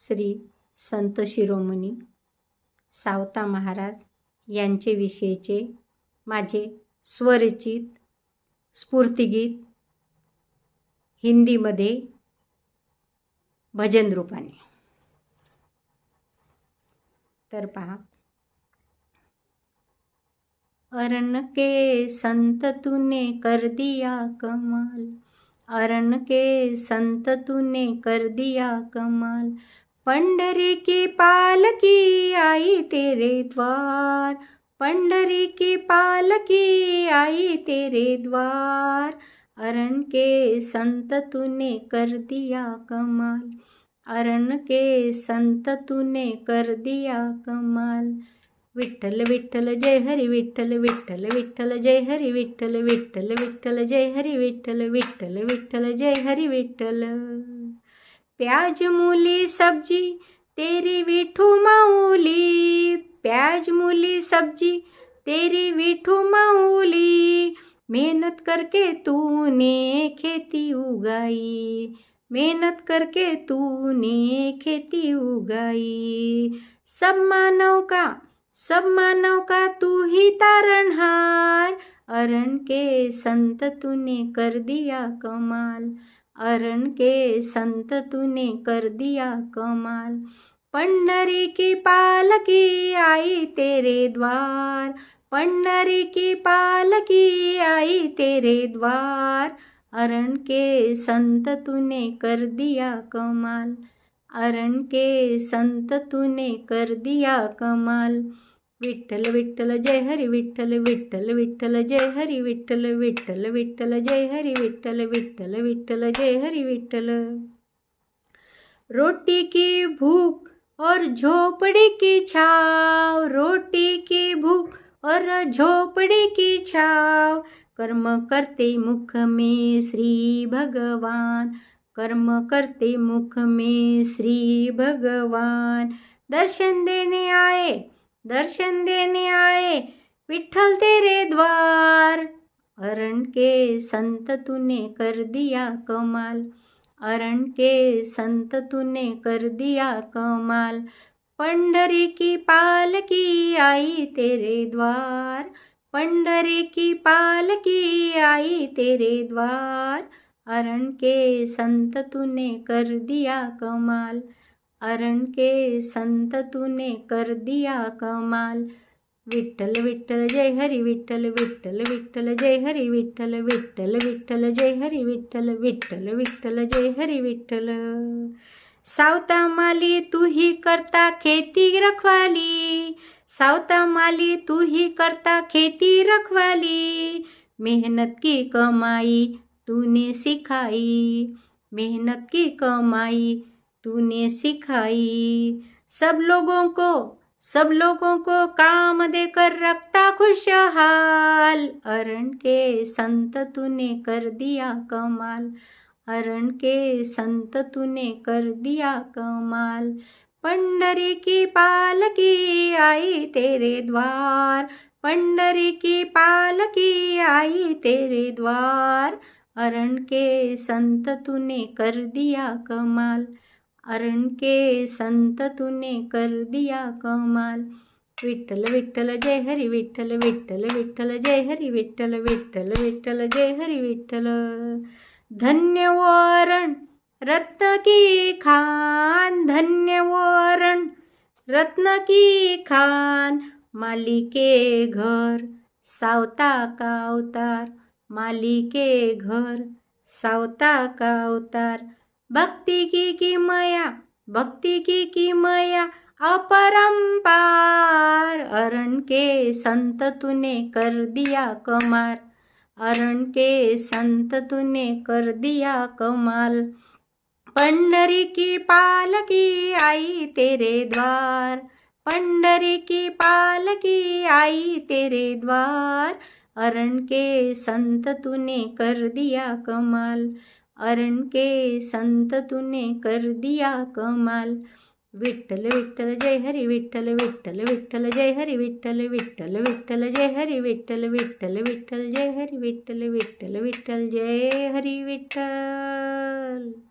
श्री संत शिरोमणी सावता महाराज यांचे माझे स्वरचित स्फूर्तिगीत हिंदीमध्ये भजन रूपाने. तर पहा. अरण के संत तूने कर दिया कमाल. अरण के संत तूने कर दिया कमाल. पंडरी की पालकी आई तेरे द्वार। पंडरी की पालकी आई तेरे द्वार। अरण के संत तूने कर दिया कमाल। अरण के संत तूने कर दिया कमाल। विठ्ठल विठ्ठल, जय हरी, विठ्ठल विठ्ठल विठ्ठल, जय हरी, विठ्ठल विठ्ठल विठ्ठल, जय हरी, विठ्ठल विठ्ठल विठ्ठल, जय हरी, विठ्ठल। प्याज मूली सब्ज़ी, तेरी विठू माऊली। प्याज मूली सब्ज़ी, तेरी विठू माऊली। मेहनत करके तूने खेती उगाई। मेहनत करके तूने खेती उगाई। सब मानव का, सब मानव का तू ही तारणहार अरण के संत तूने कर दिया कमाल। अरण के संत तूने कर दिया कमाल। पंडरी की पालकी आई तेरे द्वार। पंडरी की पालकी आई तेरे द्वार। अरण के संत तूने कर दिया कमाल। अरण के संत तूने कर दिया कमाल। विठ्ठल विठ्ठल, जय हरी विठ्ठल विठ्ठल विठ्ठल, जय हरी विठ्ठल विठ्ठल विठ्ठल, जय हरी विठ्ठल विठ्ठल विठ्ठल, जय हरी विठ्ठल। रोटी की भूख और झोपड़ी की छाव, रोटी की भूख और झोपड़ी की छाव। कर्म करते मुख में श्री भगवान, कर्म करते मुख में श्री भगवान। दर्शन देने आए दर्शन देने आए विठल तेरे द्वार। अरण के संत तूने कर दिया कमाल। अरण के संत तूने कर दिया कमाल। पंडरी की पालकी आई तेरे द्वार। पंडरी की पालकी आई तेरे द्वार। अरण के संत तूने कर दिया कमाल। अरण के संत तूने कर दिया कमाल। विठ्ठल विठ्ठल, जय हरी, विठ्ठल विठ्ठल विठ्ठल, जय हरी, विठ्ठल विठ्ठल विठ्ठल, जय हरी, विठ्ठल विठ्ठल विठ्ठल, जय हरी, विठ्ठल। सावता माली, तू ही करता खेती रखवाली। सावता माली, तू ही करता खेती रखवाली। मेहनत की कमाई तूने सिखाई। मेहनत की कमाई तूने सिखाई। सब लोगों को, सब लोगों को काम देकर रखता खुशहाल। अरण के संत तूने कर दिया कमाल। अरण के संत तूने कर दिया कमाल। पंडरी की पालकी आई तेरे द्वार। पंडरी की पालकी आई तेरे द्वार। अरण के संत तूने कर दिया कमाल। अरण के संत तूने कर दिया कमाल। विठ्ठल विठ्ठल, जय हरी, विठ्ठल विठ्ठल विठ्ठल, जय हरी, विठ्ठल विठ्ठल विठ्ठल, जय हरी, विठ्ठल। धन्य वरण रत्न की खान। धन्य वरण रत्न की खान। मालिके घर, सावता का अवतार। मालिके घर, सावता का अवतार। भक्ति की की मया भक्ति की की मया अपरंपार अरण के संत तूने कर दिया कमार अरण के संत तूने कर दिया कमाल। पंडरी की पालकी आई तेरे द्वार। पंडरी की पालकी आई तेरे द्वार। अरण के संत तूने कर दिया कमाल। अरण के संत तूने कर दिया कमाल। विठ्ठल विठ्ठल, जय हरि, विठ्ठल विठ्ठल विठ्ठल, जय हरि, विठ्ठल विठ्ठल विठ्ठल, जय हरि, विठ्ठल विठ्ठल विठ्ठल, जय हरि, विठ्ठल विठ्ठल विठ्ठल, जय हरि, विठ्ठल।